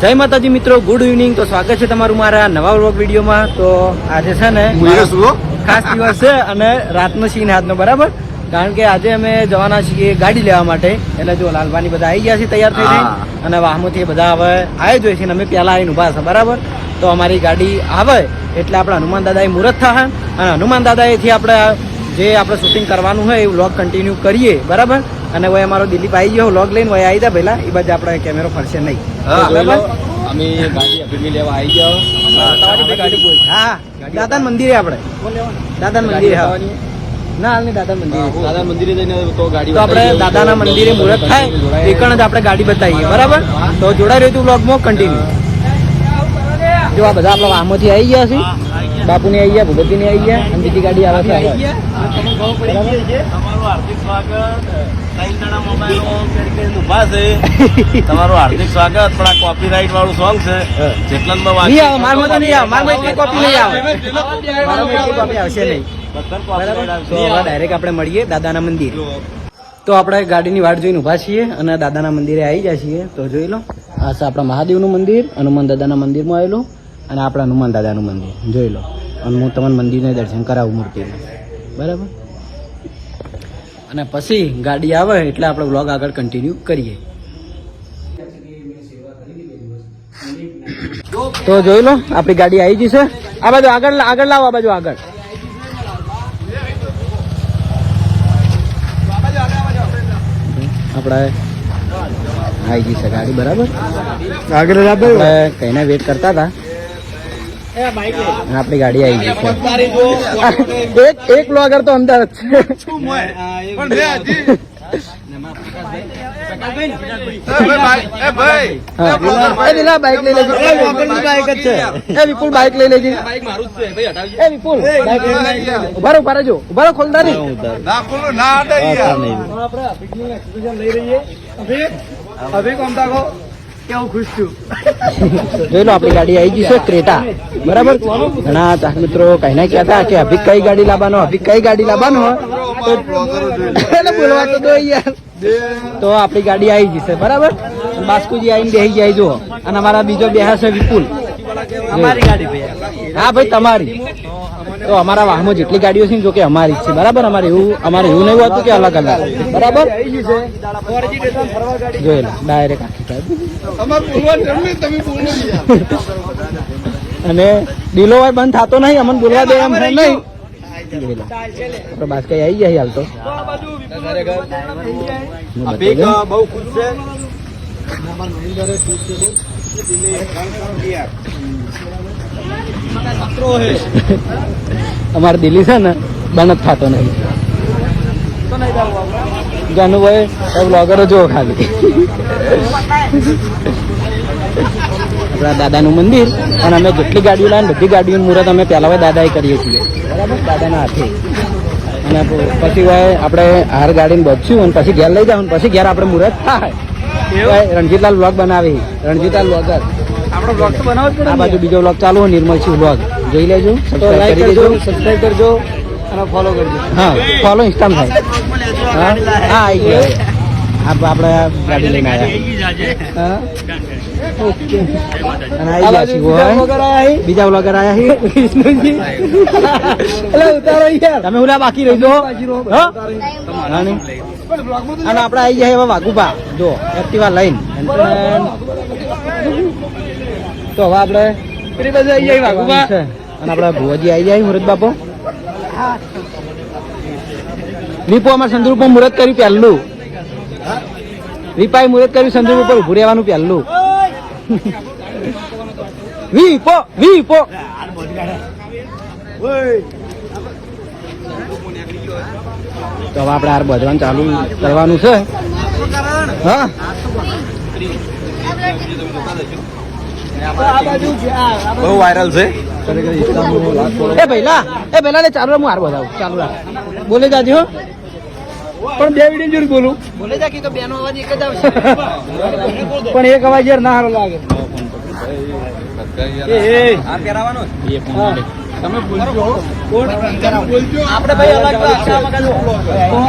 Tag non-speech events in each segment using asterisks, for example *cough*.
જય માતાજી મિત્રો ગુડ ઇવનિંગ તો સ્વાગત છે તમારું મારા નવા વ્લોગ વિડીયોમાં. તો આજે છે ને ખાસ દિવસ છે અને રાતનો સીન હાથનો બરાબર? કારણ કે આજે અમે જવાના છીએ ગાડી લેવા માટે. એટલે જો લાલભાની બધા આવી ગયા છે તૈયાર થઈને હા. અને વાહનોથી બધા હવે આવી જોઈએ છે અમે પહેલાં આવીને ઊભા છે બરાબર? તો અમારી ગાડી આવે એટલે આપણે હનુમાન દાદાએ મુહૂર્ત થાય અને હનુમાન દાદાએથી આપણે જે આપણે શૂટિંગ કરવાનું હોય એ વ્લોગ કન્ટિન્યુ કરીએ બરાબર? અને વય અમારો દિલીપ આવી ગયો વ્લોગ લઈને વય આવી જાય પહેલા. એ બધા આપણે કેમેરો ફરશે નહીં? અમે ગાડી અભિમી લેવા આવી દાદા મંદિરે આપણે. દાદા મંદિરે ના હાલ દાદા મંદિરે દાદા મંદિરે જઈને તો ગાડી તો આપણે દાદાના મંદિરે મુહૂર્ત થાય એકણ જ આપણે ગાડી બતાવીએ. બરાબર? તો જોડાઈ રહ્યું બ્લોગમાં કન્ટિન્યુ જો આ બધા આપણા વાહનોથી આવી ગયા છે. બાપુની આવી ગયા ભૂપતિની આવી ગયા અને બીજી ગાડી આવે છે હવે. તમારું હાર્દિક સ્વાગત. તમારું હાર્દિક સ્વાગત પણ આ કોપીરાઇટ વાળું સોંગ છે. મારમાં તો નહીં આવે મારમાં કોપી નહીં આવે. કોપી આવશે નહીં. તો ડાયરેક્ટ આપણે મળીએ દાદાના મંદિર. તો આપણે ગાડીની વાટ જોઈને ઊભા છીએ અને દાદાના મંદિરે આવી જાય છીએ. તો જોઈ લો આ છે આપણા મહાદેવનું મંદિર હનુમાન દાદાના મંદિરમાં આવેલું અને આપણા હનુમાન દાદાનું મંદિર. જોઈ લો. અને હું તમને મંદિરને દર્શન કરાવું મૂર્તિને. બરાબર? અને પછી ગાડી આવે એટલે આપણે બ્લોગ આગળ કન્ટિન્યુ કરીએ. તો જોઈ લો આપણી ગાડી આવી ગઈ છે. આ બાજુ આગળ આગળ લાવો આ બાજુ આગળ. આપણે આવી ગઈ છે ગાડી બરાબર? આગળ આપણે કઈને વેટ કરતા હતા. આપણી ગાડી આવી ગઈ એક એક બ્લોગર તો અંદર જ છે. બાઈક લઈ લેજો. એ બાઈક જ છે. એ વિપુલ બાઈક લઈ લેજે. બાઈક મારું જ છે ભાઈ હટાવજો એ વિપુલ લઈ. ઊભા ઊભા રહેજો. જોઈ લો આપણી ગાડી આવી ગઈ છે ક્રેટા. બરાબર? ઘણા ચાક મિત્રો કહીને કહેતા કે અભિક કઈ ગાડી લાવવાનો? અભિક કઈ ગાડી લાવવાનો? એટલે બોલવા તો દો યાર. તો આપણી ગાડી આવી જશે બરાબર? બાસ્કુજી આવીને બેસી જાય જુઓ. અને અમારા બીજો બેહા છે વિપુલ. અમારી ગાડી હા ભાઈ તમારી. તો અમારા વાહમાં જેટલી ગાડીઓ છે ને જો કે અમારી જ છે બરાબર? અમારે એવું અમારે એવું નહીં હોતું કે અલગ અલગ બરાબર જોઈ ડાયરેક્ટ આખી ગાડી. અને ડીલો બંધ થતો નહીં અમને બોલવા દે એમ નહીં. તો બાસ બાસ્કાઈ આવી જાય હાલ તો. બહુ ખુશ છે. અમારે દિલ્હી છે ને બંધ જ થતો નહીં. જાનુભાઈ એ બ્લોગરો જુઓ ખાલી. આપણા દાદાનું મંદિર અને અમે જેટલી ગાડીઓ લાવીને બધી ગાડીઓનું મુહૂર્ત અમે પહેલા હોય દાદાએ કરીએ છીએ. બરાબર? દાદાના હાથે. અને પછી હોય આપણે હાર ગાડીને બચ્યું અને પછી ઘેર લઈ જાવ અને પછી ઘેર આપણે મુહૂર્ત થાય. રણજીતલાલ બ્લોગ બનાવે. રણજીતલાલ બ્લોગર આપણો બ્લોગ તો બનાવો જ આ બાજુ બીજો બ્લોગ ચાલુ હોય નિર્મલ સિંહ બ્લોગ જોઈ લેજો તો સબસ્ક્રાઇબ કરજો અને ફોલો કરજો. હા ફોલો ઇન્સ્ટામ થાય. હા આવી ગયો આપ આપણે આવી ગયા બીજા બ્લોગર આવ્યા છે એટલે ઉતારો યાર તમે બાકી રહી જો. અને આપણે આવી જાય એવા વાઘુભા જો એક્ટિવા લઈને તો હવે આપણે અને આપણે ભુવાજી આવી જાય મુરત બાપો રીપો અમારે સંદરૂપ મુહૂર્ત કર્યું પહેલું રીપાએ મુહૂર્ત કર્યું સંદરૂપ ઉપર ઉભું રહેવાનું પહેલું વીપો વીપો તો હવે આપણે હાર બધવાનું ચાલુ કરવાનું છે. હા? બહુ વાયરલ છે. એ પહેલા એ પહેલા ને ચાલુ હું હાર બધાવું. ચાલુ રાખ. બોલે જાજી હો. પણ બે વીડિયો જોઈ બોલું. બોલે જા તો બેનો અવાજ એક જ આવશે. પણ એક અવાજ યાર ના સારો લાગે. આ પહેરાવાનો એ ફોન માટે તમે બોલજો. આપણે ભાઈ અલગ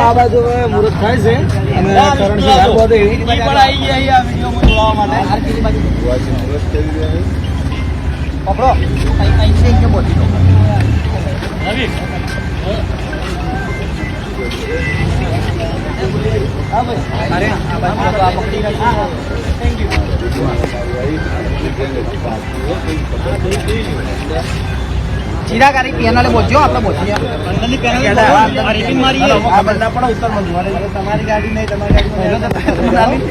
આ બાજુ મુહૂર્ત થાય છે. અને અહીં- અહીંથી અહીંયા પહોંચી જાઓ. હા ભાઈ. અરે, આ બાજુ આ પકડી રાખી. Thank you. ચિરાગારી પેનાલે પહોંચ્યો આપણે પહોંચી આ બધા પણ ઉત્તરમાં જોવા દે. તમારી ગાડી નહીં તમારી ગાડી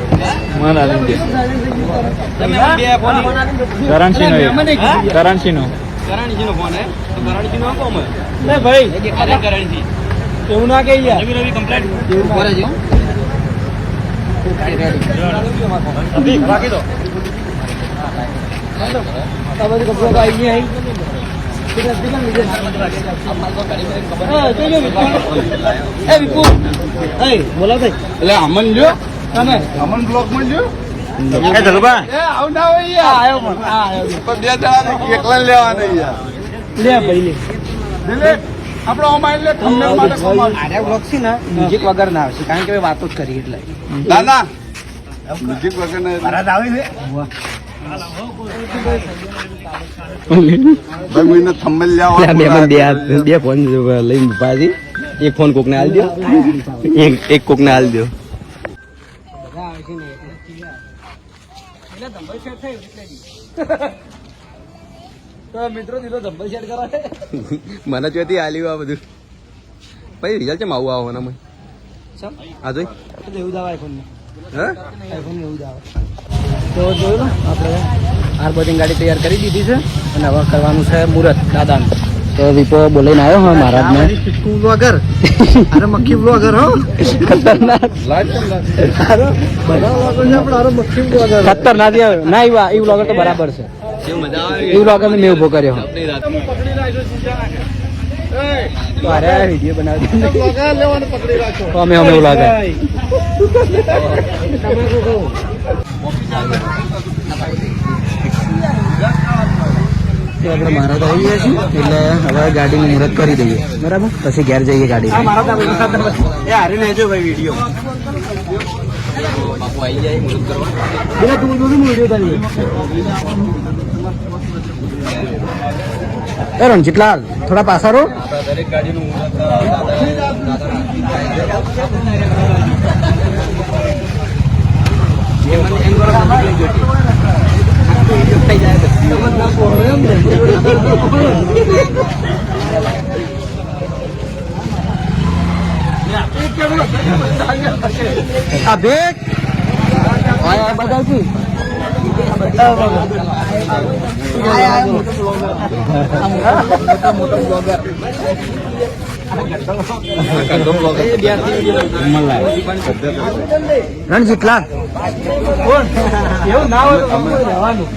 કરણસિંહનો ફોન હે તો કરણસિંહનો આપો અમે લે ભાઈ કરણસિંહ એવું ના કે યાર બોલે છે રાખી દો આ કપડો આવી ગયા એટલે અમન જો? તમે અમન બ્લોકમાં જો? એ ધલુબા એ આવ ના હોય આ યાર આવ્યો પણ. આ આવ્યો પણ બે જણા એકલા લેવાના યાર. લે ભાઈ લે. આપણો અમાર એટલે થંબનેલ માટે કમાલ આર્યા બ્લોગ છે ને મ્યુઝિક વગર ના આવશે કારણ કે હવે વાતો જ કરી એટલે. ના મ્યુઝિક વગર ના મારા મહિને થંબલ બે ફોન લઈને ઊભા એક ફોન કોકને હાલ દો એક એક કોકને હાલ દો બધા આવશે ને એટલે તો મિત્રો દીધો ધંધો સેટ કરો મને ચોથી આલી આ બધું. પછી રિઝલ્ટ છે આવું આવવાના મને સમ આ જોઈ. એવું જ આઈફોન આઈફોન એવું જ તો જોયું આપણે હાર બોટિંગ ગાડી તૈયાર કરી દીધી છે અને હવે કરવાનું છે મુહૂર્ત દાદાનું. તો વિપો બોલીને આવ્યો હા મહારાજ મહારાજને વગર અરે મક્ખી બ્લોગર હો. ખતરનાક. ખતરનાક. ના આવ્યો વા- એ બ્લોગર તો બરાબર છે. મજા આવે મેં ઊભો કર્યો. આપણી રાત તો અરે વીડિયો બનાવી બ્લોગર લેવાનું પકડી રાખો તો અમે અમે એવું તો આપણે તો આવી ગયા છીએ એટલે હવે ગાડીનું મુહૂર્ત કરી દઈએ. બરાબર? પછી ઘેર જઈએ ગાડી એ હારી લેજો ભાઈ વીડિયો બાપુ આવી જાય મદદ કરવા. એ રણજીતલાલ થોડા પાછા રહો આપણા દરેક ગાડીનું મુહૂર્ત આ બેગ આયા બતાવતી રણજીતલાલ એવું ના હોય તો રહેવાનું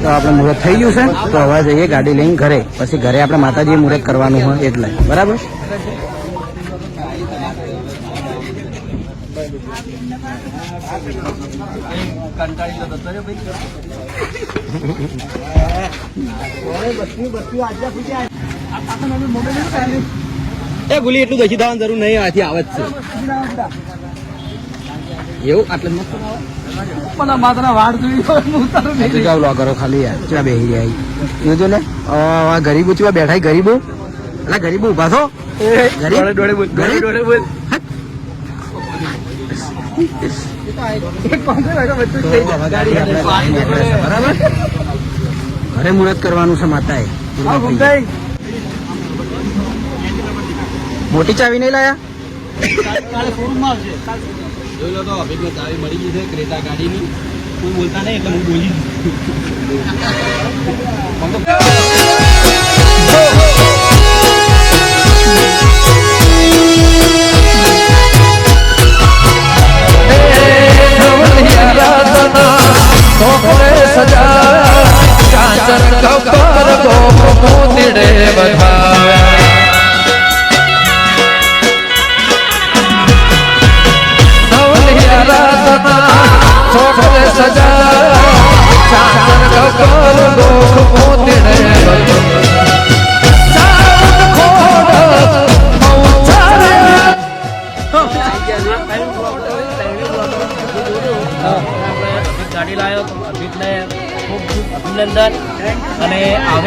તો આપણે મુહૂર્ત થઈ ગયું છે. તો હવે જઈએ ગાડી લઈને ઘરે. પછી ઘરે આપણે માતાજી મુહૂર્ત કરવાનું હોય એટલે. બરાબર? એ ગુલી એટલું દસી થવાની જરૂર નહીં આથી આવે જ છે. એવું? આટલે મસ્ત પણ માત્ર વાડ જોઈ જાવ કરો ખાલી યાર. ચા બેહી જાય જોજો ને. ગરીબો ચેવા બેઠા ગરીબો. એટલે ગરીબો ઊભા છો? ગરીબ? ડોળે બોલ ગરીબ? ડોળે બોલ. બરાબર ઘરે મુહૂર્ત કરવાનું છે માતાએ. મોટી ચાવી નહીં લાયા જોઈ લો તો અભિજ્ઞ ચાવી મળી ગઈ છે ક્રેટા ગાડીની કોઈ બોલતા નહીં એટલે હું બોલી સજા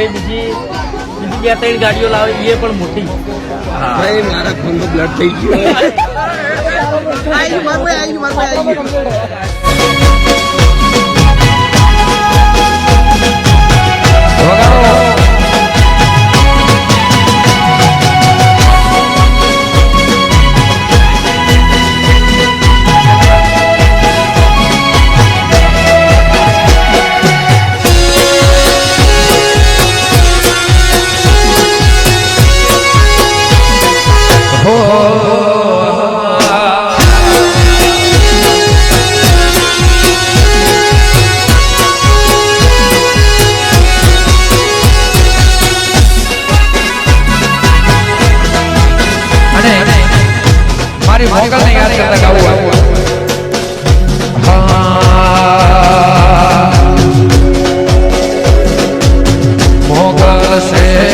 હવે બીજી બીજી બે ત્રણ ગાડીઓ લાવે એ પણ મોટી. ભાઈ મારા ખૂનનો બ્લડ થઈ *laughs* ગયું. આવી ગયું આવી ગયું. I said.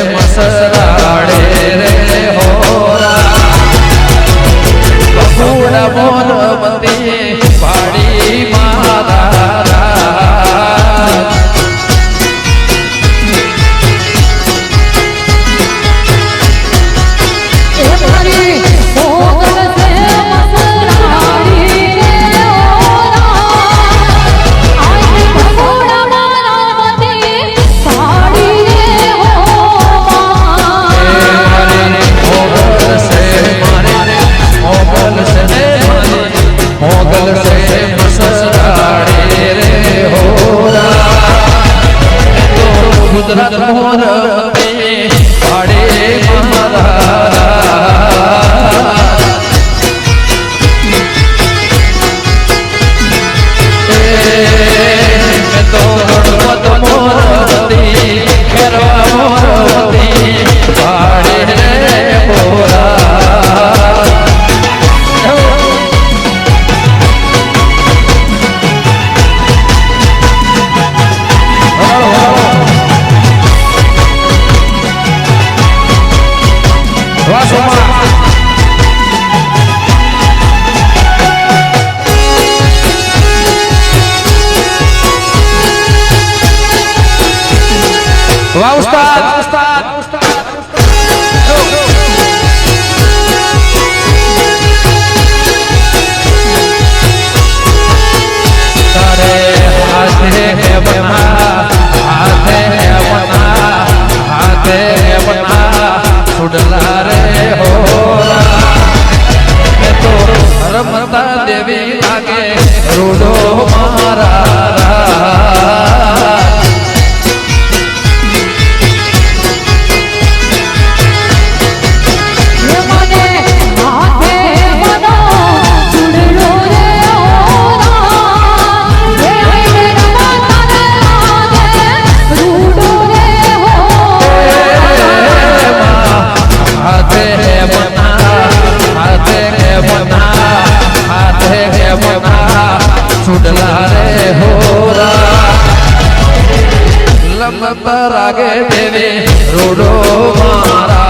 માતા દેવી લાગે. રૂડો ભગત ને રોડો મારા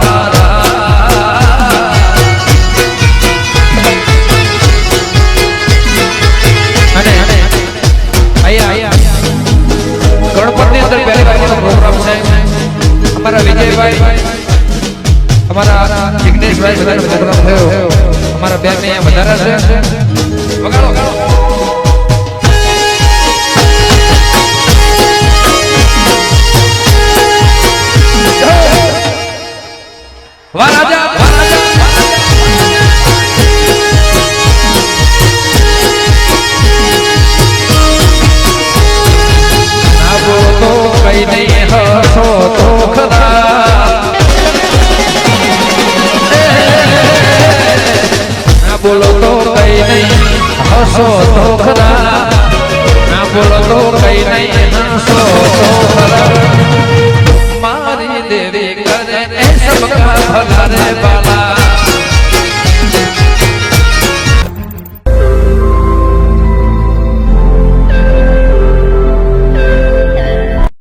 અંદર પહેલી પ્રોગ્રામ છે. અમારા વિજયભાઈ, અમારા જિગ્નેશભાઈ બધાનો પ્રોગ્રામ થયો. અમારા બેન અહીંયા વધારે છે. વગાડો.